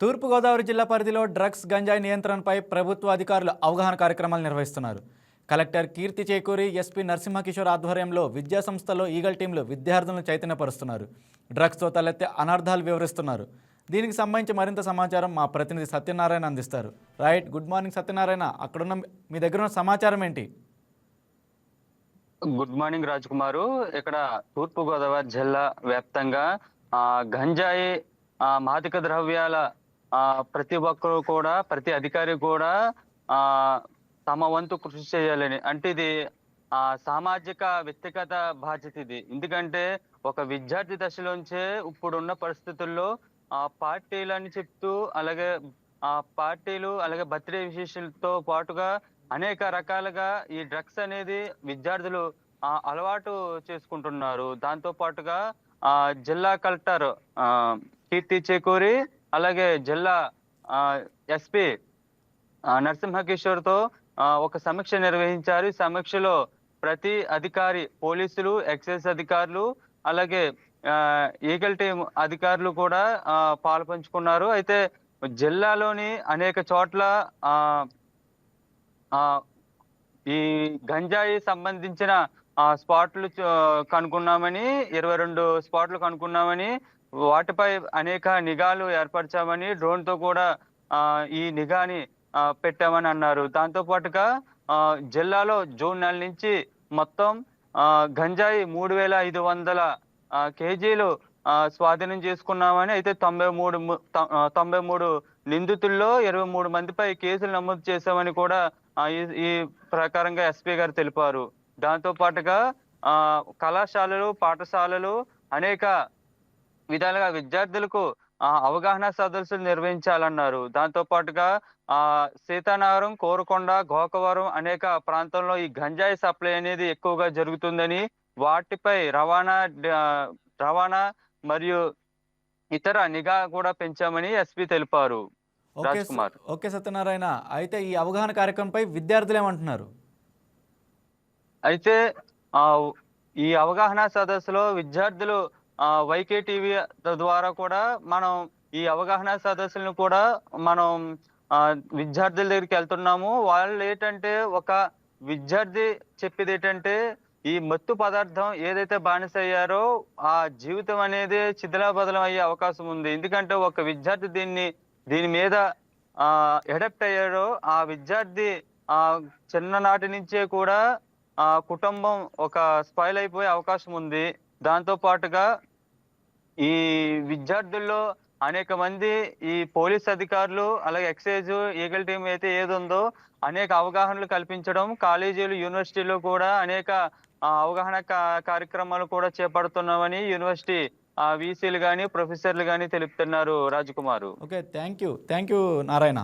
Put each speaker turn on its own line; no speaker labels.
తూర్పుగోదావరి జిల్లా పరిధిలో డ్రగ్స్ గంజాయి నియంత్రణపై ప్రభుత్వ అధికారులు అవగాహన కార్యక్రమాలు నిర్వహిస్తున్నారు. కలెక్టర్ కీర్తి చేకూరి ఎస్పీ నరసింహకిషోర్ ఆధ్వర్యంలో విద్యా సంస్థలో ఈగల్ టీంలు విద్యార్థులను చైతన్యపరుస్తున్నారు. డ్రగ్స్తో తలెత్తే అనర్థాలు వివరిస్తున్నారు. దీనికి సంబంధించి మరింత సమాచారం మా ప్రతినిధి సత్యనారాయణ అందిస్తారు. Right good morning Satyanarayana. అక్కడున్న మీ దగ్గర ఉన్న సమాచారం ఏంటి?
గుడ్ మార్నింగ్ రాజ్ కుమారు ఇక్కడ తూర్పు గోదావరి జిల్లా వ్యాప్తంగా గంజాయి మాదిక మాదక ద్రవ్యాల ఆ, ప్రతి ఒక్కరు కూడా ప్రతి అధికారి కూడా ఆ తమ వంతు కృషి చేయాలని. అంటే ఇది ఆ సామాజిక వ్యక్తిగత బాధ్యత ఇది. ఎందుకంటే ఒక విద్యార్థి దశలోంచే ఇప్పుడున్న పరిస్థితుల్లో ఆ పార్టీలు అని చెప్తూ అలాగే ఆ పార్టీలు అలాగే బర్త్డే విశేషాలతో పాటుగా అనేక రకాలుగా ఈ డ్రగ్స్ అనేది విద్యార్థులు ఆ, అలవాటు చేసుకుంటున్నారు. దాంతో పాటుగా ఆ జిల్లా కలెక్టర్ ఆ, కీర్తి చేకూరి అలాగే జిల్లా ఎస్పీ నరసింహకిషోర్తో ఆ, ఒక సమీక్ష నిర్వహించారు. ఈ సమీక్షలో ప్రతి అధికారి పోలీసులు ఎక్సైజ్ అధికారులు అలాగే ఆ, ఈగల్ టీం అధికారులు కూడా పాలు పంచుకున్నారు అయితే జిల్లాలోని అనేక చోట్ల ఆ ఆ ఈ గంజాయి సంబంధించిన ఆ స్పాట్లు కనుక్కున్నామని ఇరవై రెండు స్పాట్లు కనుక్కున్నామని వాటిపై అనేక నిఘాలు ఏర్పరిచామని డ్రోన్తో కూడా ఈ నిఘాని పెట్టామని అన్నారు. దాంతో పాటుగా జిల్లాలో జూన్ నెల నుంచి మొత్తం గంజాయి మూడు వేల ఐదు వందల కేజీలు స్వాధీనం చేసుకున్నామని అయితే తొంభై మూడు తొంభై మూడు నిందితుల్లో ఇరవై మూడు మందిపై కేసులు నమోదు చేశామని కూడా ఈ ఈ ప్రకారంగా ఎస్పీ గారు తెలిపారు. దాంతో పాటుగా ఆ కళాశాలలు పాఠశాలలు అనేక విధాలుగా విద్యార్థులకు ఆ, అవగాహన సదస్సులు నిర్వహించాలన్నారు. దాంతో పాటుగా ఆ సీతానగరం కోరకొండ గోకవరం అనేక ప్రాంతంలో ఈ గంజాయి సప్లై అనేది ఎక్కువగా జరుగుతుందని వాటిపై రవాణా రవాణా మరియు ఇతర నిఘా కూడా పెంచామని ఎస్పీ తెలిపారు.
ఓకే
రాజ్ కుమార్.
ఓకే సత్యనారాయణ. అయితే ఈ అవగాహన కార్యక్రమంపై విద్యార్థులు ఏమంటున్నారు?
అయితే ఆ ఈ అవగాహన సదస్సులో విద్యార్థులు ఆ వైకే టీవీ ద్వారా కూడా మనం ఈ అవగాహన సదస్సులను కూడా మనం ఆ విద్యార్థుల దగ్గరికి వెళ్తున్నాము. వాళ్ళు ఏంటంటే ఒక విద్యార్థి చెప్పేది ఏంటంటే ఈ మత్తు పదార్థం ఏదైతే బానిస అయ్యారో ఆ జీవితం అనేది చిదిలాబదలం అయ్యే అవకాశం ఉంది. ఎందుకంటే ఒక విద్యార్థి దీన్ని దీని మీద ఆ ఎడప్ట్ అయ్యారో ఆ విద్యార్థి ఆ చిన్ననాటి నుంచే కూడా ఆ కుటుంబం ఒక స్పాయిల్ అయిపోయే అవకాశం ఉంది. దాంతో పాటుగా ఈ విద్యార్థుల్లో అనేక మంది ఈ పోలీస్ అధికారులు అలాగే ఎక్సైజ్ ఈగల్ టీం అయితే ఏది ఉందో అనేక అవగాహనలు కల్పించడం కాలేజీలు యూనివర్సిటీలు కూడా అనేక అవగాహన కార్యక్రమాలు కూడా చేపడుతున్నామని యూనివర్సిటీ వీసీలు గాని ప్రొఫెసర్లు కానీ తెలుపుతున్నారు Rajkumar.
Okay thank you. Thank you Narayana.